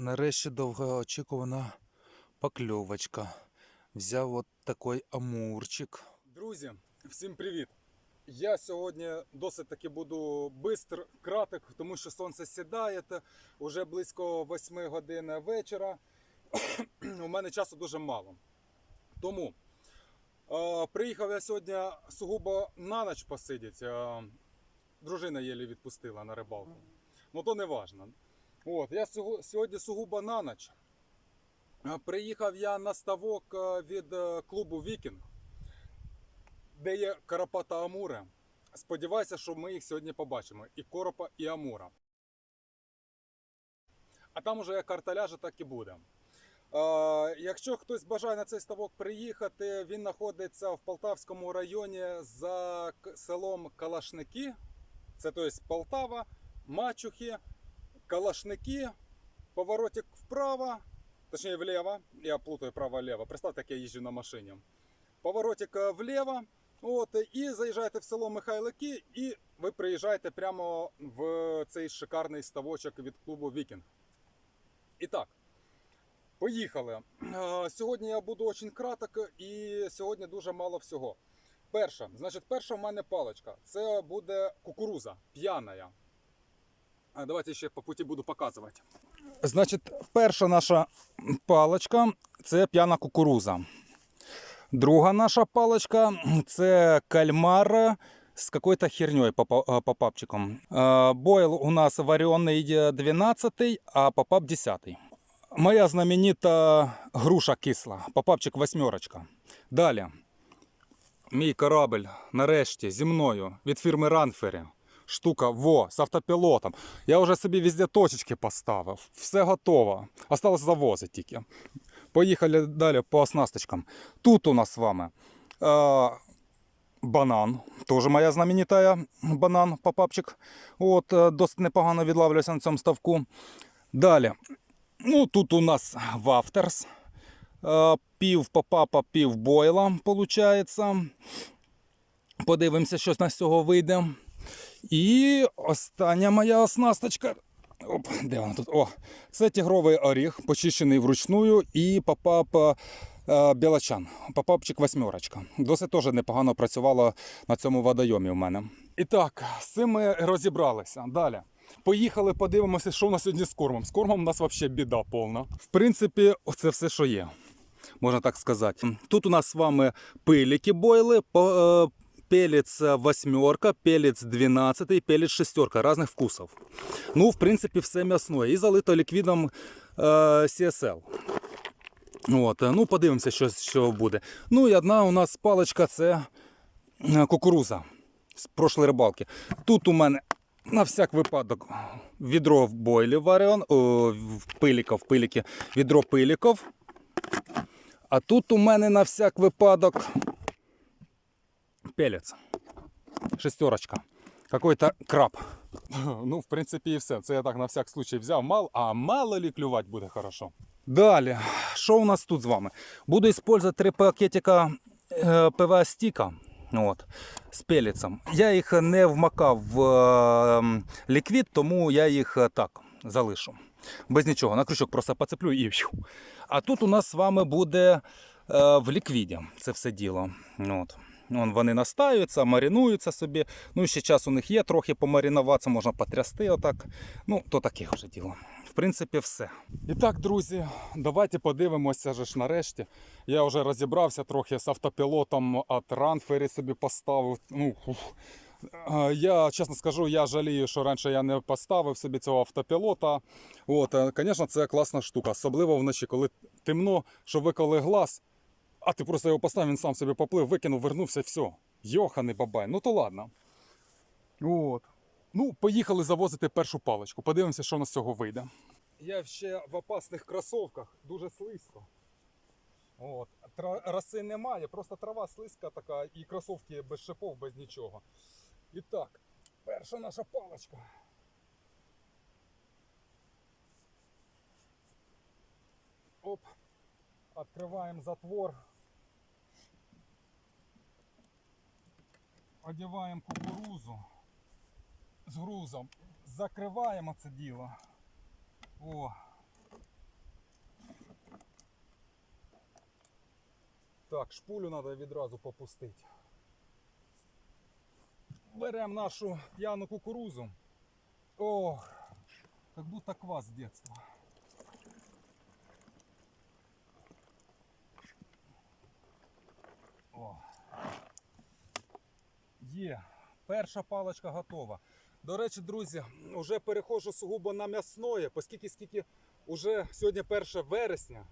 Нарешті довгоочікувана покльовочка. Взяв от такий амурчик. Друзі, всім привіт! Я сьогодні досить таки буду бистр, кратик, тому що сонце сідає, вже близько 8 годин вечора. У мене часу дуже мало. Тому е, приїхав я сьогодні сугубо на ніч посидіти. Е, дружина єлі відпустила на рибалку. Ну то не важно. От, я сьогодні сугубо на ніч. Е, Приїхав я на ставок е, від е, клубу Вікінг де є Карапа та Амури. Сподіваюся, що ми їх сьогодні побачимо. І Коропа, і Амура. А там уже як карта ляже, так і буде. Якщо хтось бажає на цей ставок приїхати, він знаходиться в Полтавському районі за селом Калашники. Це тобто Полтава, Мачухи, Калашники, поворотик вправо, точніше вліво. Я плутаю право-лево. Представте, як я їжджу на машині поворотик е, вліво. От, і заїжджаєте в село Михайлики, і ви приїжджаєте прямо в цей шикарний ставочок від клубу Вікінг. І так, поїхали. Е, Сьогодні я буду дуже краток, і сьогодні дуже мало всього. Перша, значить, перша в мене паличка. Це буде кукуруза п'яна. Давайте ще по путі буду показувати. Значить, перша наша паличка це п'яна кукуруза. Друга наша паличка це кальмар з какой-то херней попа- попапчиком. Е, Бойл у нас варений 12, а попап 10. Моя знаменита груша кисла, попапчик восьмерочка. Далі. Мій корабль нарешті зі мною від фірми Ранфері. Штука во з автопілотом. Я вже собі везде точечки поставив. Все готово. Осталось завозити тільки. Поїхали далі по оснасточкам. Тут у нас з вами е, банан. Тоже моя знаменитая банан, попапчик. От, е, досить непогано відлавлюся на цьому ставку. Далі. Ну, тут у нас вафтерс. Е, пів попапа, пів бойла, виходить. Подивимося, що з цього вийде. І остання моя оснасточка. Оп, де вона тут? О, це тігровий оріх, почищений вручную, і попап е, білачан. Попапчик восьмерочка. Досить теж непогано працювало на цьому водойомі в мене. І так, з цим ми розібралися. Далі. Поїхали, подивимося, що у нас сьогодні з кормом. З кормом у нас взагалі біда повна. В принципі, це все, що є. Можна так сказати. Тут у нас з вами пиліки бойли, по, е, пелец восьмерка, пелец 12, пелец шестерка разных вкусов. Ну, в принципі, все м'ясне. І залито ліквідом е, CSL. От, е, ну, подивимося, що, що буде. Ну і одна у нас паличка це кукуруза з прошлої рибалки. Тут у мене на всяк випадок відро в бойлі варіон, о, в пиліков, пиліки, відро пиліков. А тут у мене на всяк випадок пелец. Шестерочка. Какой-то краб. Ну, в принципі, і все. Це я так на всяк случай взяв. Мал, а мало ли клювати буде хорошо. Далі, що у нас тут з вами? Буду використовувати три пакетика е, ПВА стіка. От, з пелецем. Я їх не вмакав в е, ліквід, тому я їх е, так залишу. Без нічого. На крючок просто поцеплю і. А тут у нас з вами буде е, в ліквіді це все діло. От. Вон вони настаються, маринуються собі. Ну, ще час у них є, трохи помаринуватися, можна потрясти отак. Ну, то таке вже діло. В принципі, все. І так, друзі, давайте подивимося ж нарешті. Я вже розібрався трохи з автопілотом от Ранфері собі поставив. Ну. Е, Я чесно скажу, я жалію, що раніше я не поставив собі цього автопілота. От, е, звісно, це класна штука, особливо вночі, коли темно, що виколи глаз, а ти просто його поставив, він сам собі поплив, викинув, вернувся, все. Йоханий бабай. Ну то ладно. От. Ну, поїхали завозити першу паличку. Подивимося, що у нас з цього вийде. Я ще в опасних кросовках, дуже слизько. От. Тра- Роси немає, просто трава слизька така і кросовки без шипов, без нічого. І так, перша наша паличка. Оп. Открываем затвор. Одягаємо кукурузу з грузом. Закриваємо це діло. О. Так, шпулю треба відразу попустити. Беремо нашу п'яну кукурузу. Ох, Как будто квас з детства. О. Є. Перша паличка готова. До речі, друзі, вже переходжу сугубо на м'ясное, оскільки скільки вже сьогодні 1 вересня.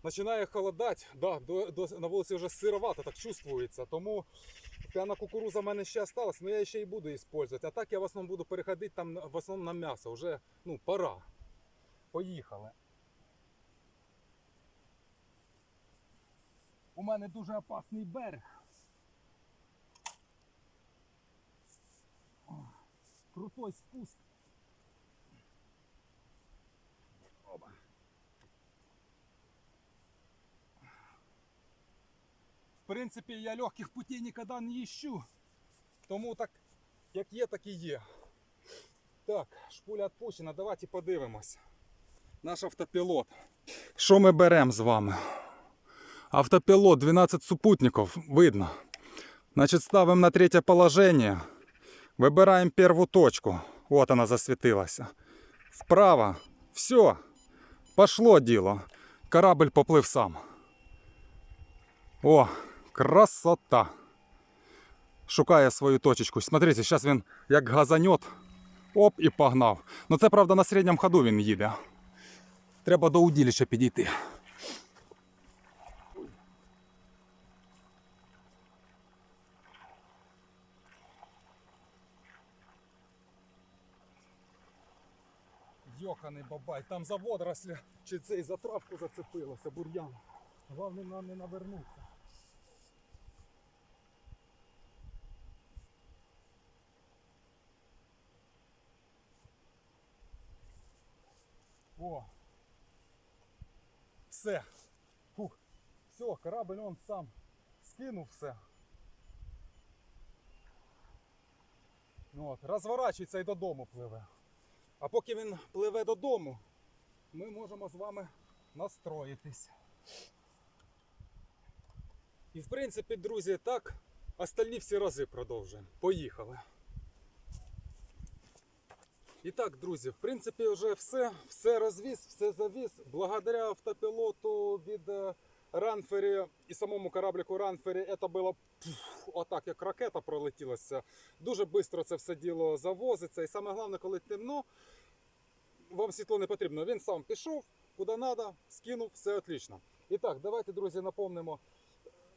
Починає холодати, да, до, до, на вулиці вже сировато, так чувствується. Тому п'яна кукуруза в мене ще осталась, але я ще і буду використовувати. А так я в основному буду переходити там в основному на м'ясо. Вже ну, пора. Поїхали. У мене дуже опасний берег. Крутой спуск. Оба. В принципі, я легких путей ніколи не іщу. Тому так, як є, так і є. Так, шпуля відпущена, давайте подивимось. Наш автопілот. Що ми беремо з вами? Автопилот 12 супутников, видно. Значит, ставим на третье положение. Выбираем первую точку. Вот она засветилась. Вправо. Все. Пошло дело. Корабль поплив сам. О, красота. Шукає свою точечку. Смотрите, зараз він як газанет. Оп, і погнав. Ну це правда на середньому ходу він їде. Треба до удилища підійти. Йоханий бабай, там за водорослі чи цей за травку зацепилося, бур'ян. Головне нам не навернутися. О! Все. Фух. Все, корабль он сам скинув все. Ну, от, розворачується і додому пливе. А поки він пливе додому, ми можемо з вами настроїтись. І в принципі, друзі, так, остальні всі рази продовжуємо. Поїхали. І так, друзі, в принципі, вже все, все розвіз, все завіз. Благодаря автопілоту від е, Ранфері і самому кораблику Ранфері, це було отак, як ракета пролетілася. Дуже швидко це все діло завозиться. І саме головне, коли темно, вам світло не потрібно. Він сам пішов, куди треба, скинув, все отлично. І так, давайте, друзі, напомнимо.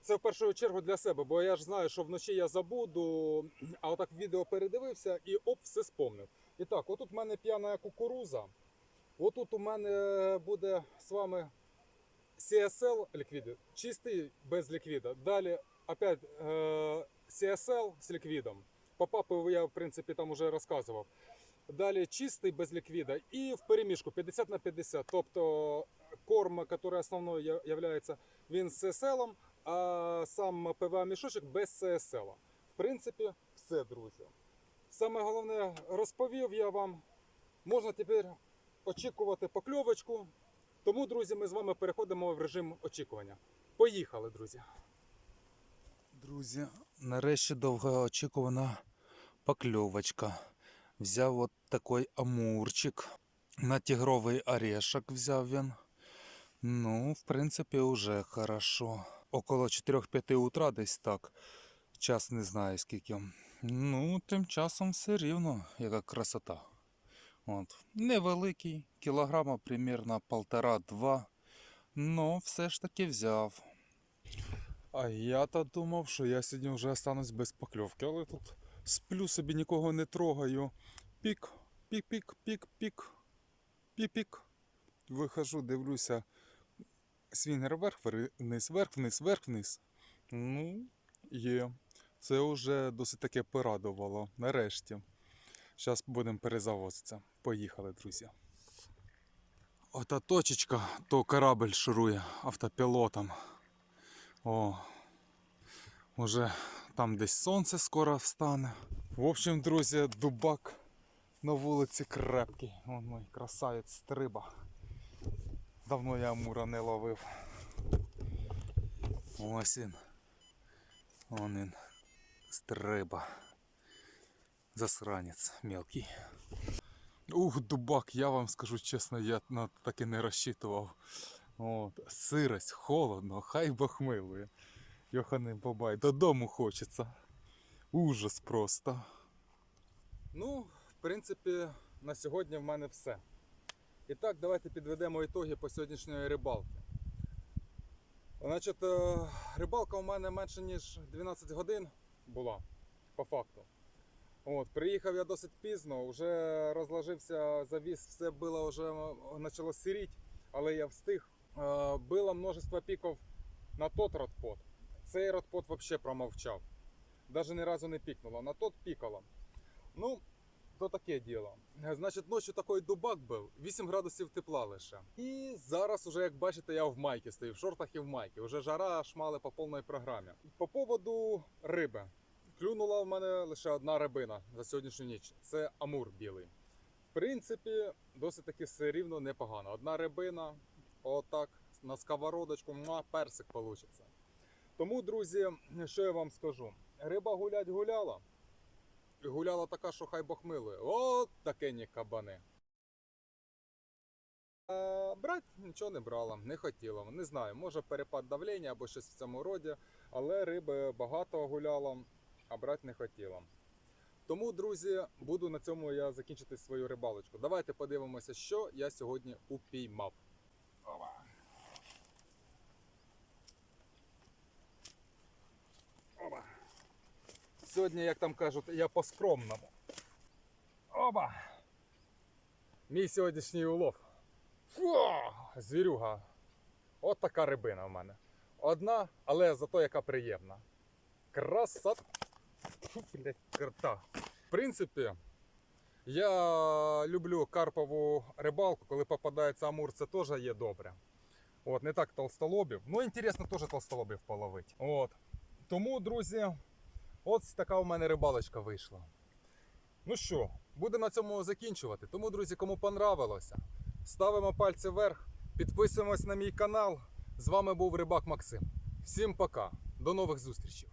Це в першу чергу для себе, бо я ж знаю, що вночі я забуду, а отак відео передивився і оп, все спомнив. І так, отут в мене п'яна кукуруза. Отут у мене буде з вами CSL ліквід, чистий без ліквіда. Далі опять е, CSL з ліквідом. По папу я, в принципі, там вже розказував. Далі чистий без ліквіда і в переміжку 50 на 50. Тобто корм, який основною являється, він з CSL, а сам ПВА мішочок без CSL. В принципі, все, друзі. Саме головне розповів я вам. Можна тепер очікувати покльовочку. Тому, друзі, ми з вами переходимо в режим очікування. Поїхали, друзі. Друзі, нарешті довгоочікувана покльовочка. Взяв от такий амурчик. На тигровий орешок взяв він. Ну, в принципі, уже хорошо. Около 4-5 утра десь так. Час не знаю скільки. Ну, тим часом все рівно, яка красота. От. Невеликий, кілограма примерно полтора-два. Ну, все ж таки взяв. А я-то думав, що я сьогодні вже останусь без покльовки, але тут сплю собі, нікого не трогаю. Пік, пік, пік, пік, пік, пік-пік. Вихожу, дивлюся. Свінгер вверх, вниз, вверх, вниз, вверх, вниз. Ну, є. Це вже досить таке порадувало. Нарешті. Зараз будемо перезавозитися. Поїхали, друзі. Ота точечка, то корабль шурує автопілотом. О, уже там десь сонце скоро встане. В общем, друзі, дубак на вулиці крепкий. Вон мой красавець стриба. Давно я амура не ловив. Ось він. Вон він. Стриба. Засранець мелкий. Ух, дубак, я вам скажу чесно, я на таки не розчитував. От, сирость, холодно, хай Бог милує. Йоханий бабай, додому хочеться. Ужас просто. Ну, в принципі, на сьогодні в мене все. І так, давайте підведемо ітоги по сьогоднішньої рибалки. Значить, е, рибалка у мене менше ніж 12 годин була, по факту. От, приїхав я досить пізно, вже розложився завіс, все було вже почало сиріть, але я встиг. Е, Було множество піків на тот родпот. Цей родпот взагалі промовчав. Навіть ні разу не пікнуло. На тот пікало. Ну, то таке діло. Значить, ночі такий дубак був, 8 градусів тепла лише. І зараз, уже, як бачите, я в майці стою, в шортах і в майці. Уже жара шмали по повній програмі. По поводу риби. Клюнула в мене лише одна рибина за сьогоднішню ніч. Це амур білий. В принципі, досить таки все рівно непогано. Одна рибина, отак, на сковородочку, муа, персик вийде. Тому, друзі, що я вам скажу? Риба гулять гуляла. І гуляла така, що хай Бог милує. От таке ні кабани. А, брать нічого не брала, не хотіла. Не знаю, може перепад давлення або щось в цьому роді, але риби багато гуляла, а брати не хотіла. Тому, друзі, буду на цьому я закінчити свою рибалочку. Давайте подивимося, що я сьогодні упіймав. Оба. Сьогодні, як там кажуть, я по-скромному. Оба! Мій сьогоднішній улов. Фу! Звірюга. От така рибина в мене. Одна, але зато яка приємна. Красот. Блядь, крута. В принципі, я люблю карпову рибалку, коли попадається амур, це теж є добре. От, не так толстолобів. Ну, інтересно теж толстолобів половити. От. Тому, друзі, Ось така у мене рибалочка вийшла. Ну що, буде на цьому закінчувати. Тому, друзі, кому понравилося, ставимо пальці вверх, підписуємось на мій канал. З вами був Рибак Максим. Всім пока, до нових зустрічей.